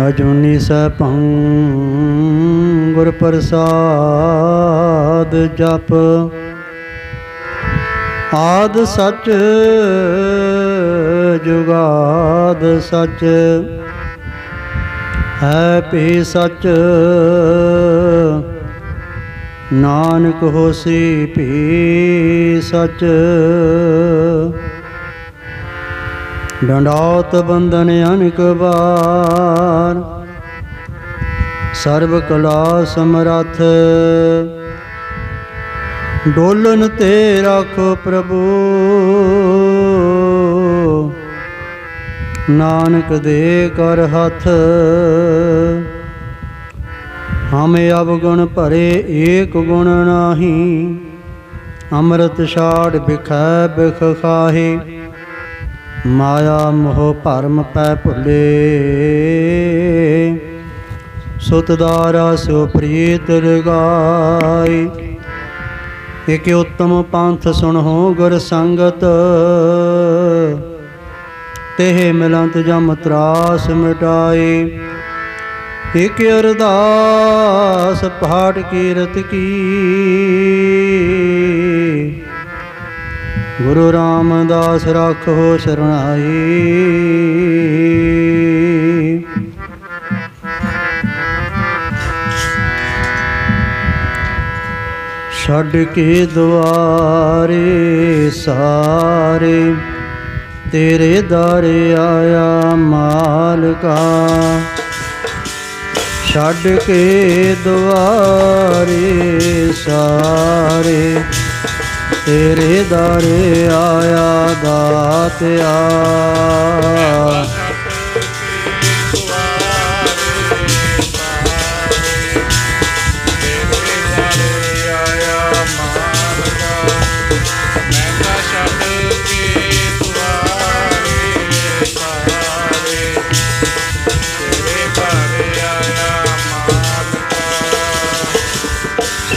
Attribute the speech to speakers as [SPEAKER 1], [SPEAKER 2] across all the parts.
[SPEAKER 1] ਅਜੂਨੀ ਸੈਭੰ ਗੁਰ ਪ੍ਰਸਾਦ ਜਪ। ਆਦ ਸੱਚ ਜੁਗਾਦ ਸਚ, ਹੈ ਭੀ ਸੱਚ। ਨਾਨਕ ਹੋਸੀ ਪੀ ਸੱਚ। ਡੰਡਾਉਤ ਬੰਧਨ ਅਨਕ ਬਾਰ ਸਰਬ ਕਲਾ ਸਮਰੱਥ। ਡੋਲਨ ਤੇ ਰੱਖੋ ਪ੍ਰਭੂ। ਨਾਨਕ ਦੇ ਕਰ ਹੱਥ। ਹਮੇ ਅਵਗੁਣ ਭਰੇ ਏਕ ਗੁਣ ਨਾਹੀ। ਅੰਮ੍ਰਿਤ ਛਾੜ ਬਿਖੈ ਬਿਖ ਖਾਹੀ। ਮਾਇਆ ਮੋਹ ਭਰਮ ਪੈ ਭੁੱਲੇ। ਸੁਤਦਾਰਾ ਦਾਰਾ ਸੋ ਪ੍ਰੀਤ ਰਗਾਈ ਇਕ ਉਤਮ ਪੰਥ ਸੁਣੋ ਗੁਰ ਸੰਗਤ। ਤੇਹ ਮਿਲੰਤ ਜਮ ਤਰਾਸ ਮਿਟਾਈ। ਇਕ ਅਰਦਾਸ ਪਾਠ ਕੀਰਤ ਕੀ। ਗੁਰੂ ਰਾਮਦਾਸ ਰੱਖੋ ਸਰਣਾਈ। ਛੱਡ ਕੇ ਦੁਆਰੇ ਸਾਰੇ, ਤੇਰੇ ਦਾਰੇ ਆਇਆ ਮਾਲਕਾ। ਛੱਡ ਕੇ ਦੁਆਰੇ ਸਾਰੇ ਤੇਰੇ ਦਾਰੇ ਆਇਆ ਦਾਤਿਆ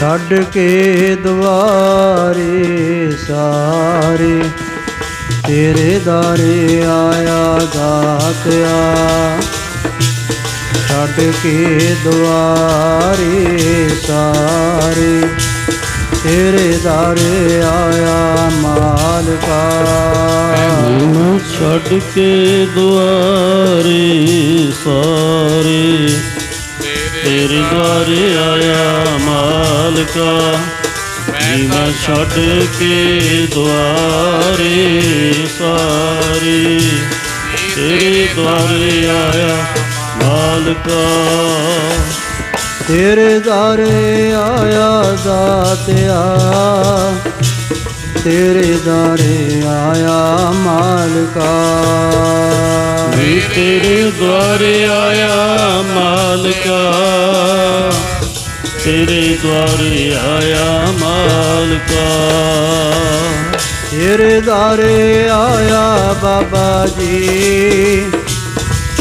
[SPEAKER 1] ਛੱਡ ਕੇ ਦੁਆਰੇ ਸਾਰੇ, ਤੇਰੇ ਦਾਰੇ ਆਇਆ ਦਾਤਿਆ। ਛੱਡ ਕੇ ਦੁਆਰੇ ਸਾਰੇ, ਤੇਰੇ ਦਾਰੇ ਆਇਆ ਮਾਲਕਾ।
[SPEAKER 2] ਮੈਂ ਛੱਡ ਕੇ ਦੁਆਰੇ ਛੱਡ ਕੇ ਦੁਆਰੇ ਸਾਰੇ। ਤੇਰੇ ਦੁਆਰੇ ਆਇਆ ਮਾਲਕਾ।
[SPEAKER 1] ਤੇਰੇ ਦਾਰੇ ਆਇਆ ਦਾਤਿਆ। ਤੇਰੇ ਦਾਰੇ ਆਇਆ ਮਾਲਕਾ।
[SPEAKER 2] ਵੀ ਤੇਰੇ ਦੁਆਰੇ ਆਇਆ ਮਾਲਕਾ। ਤੇਰੇ ਦੁਆਰੇ ਆਇਆ ਮਾਲਕਾ।
[SPEAKER 1] ਤੇਰੇ ਦਾਰੇ ਆਇਆ ਬਾਬਾ ਜੀ।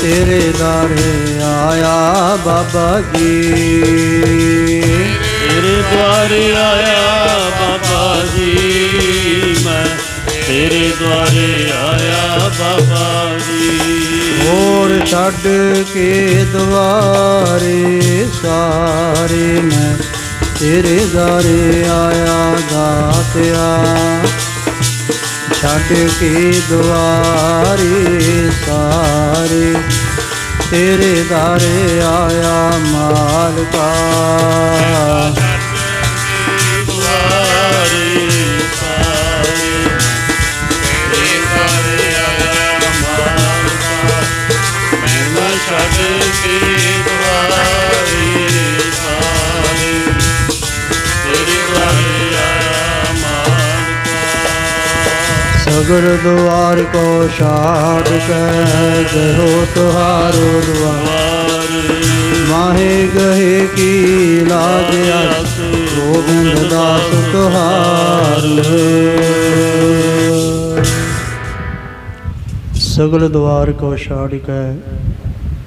[SPEAKER 1] ਤੇਰੇ ਦਾਰੇ ਆਇਆ ਬਾਬਾ ਜੀ।
[SPEAKER 2] ਤੇਰੇ ਦੁਆਰੇ ਆਇਆ ਬਾਬਾ ਜੀ। ਮੈਂ ਤੇਰੇ ਦੁਆਰੇ ਆਇਆ ਬਾਬਾ
[SPEAKER 1] ਹੋਰ ਛੱਡ ਕੇ ਦੁਆਰੇ ਸਾਰੇ ਮੈਂ ਤੇਰੇ ਦਾਰੇ ਆਇਆ ਦਾਤਿਆ ਛੱਡ ਕੇ ਦੁਆਰੇ ਸਾਰੇ ਤੇਰੇ ਦਾਰੇ ਆਇਆ ਮਾਲਕਾ।
[SPEAKER 2] ਤੇਰੇ
[SPEAKER 1] ਦੁਆਰੇ ਕੋ ਛਾੜ ਕੇ ਗਇਓ ਤੁਹਾਰੋ ਦੁਆਰ ਮਾਹੇ ਗਏ ਕੀ ਲਾਜ ਅਸ, ਗੋਬਿੰਦ ਦਾਸ ਤੁਹਾਰ। ਸਗਲ ਦੁਆਰ ਕੋ ਛਾੜ ਕੇ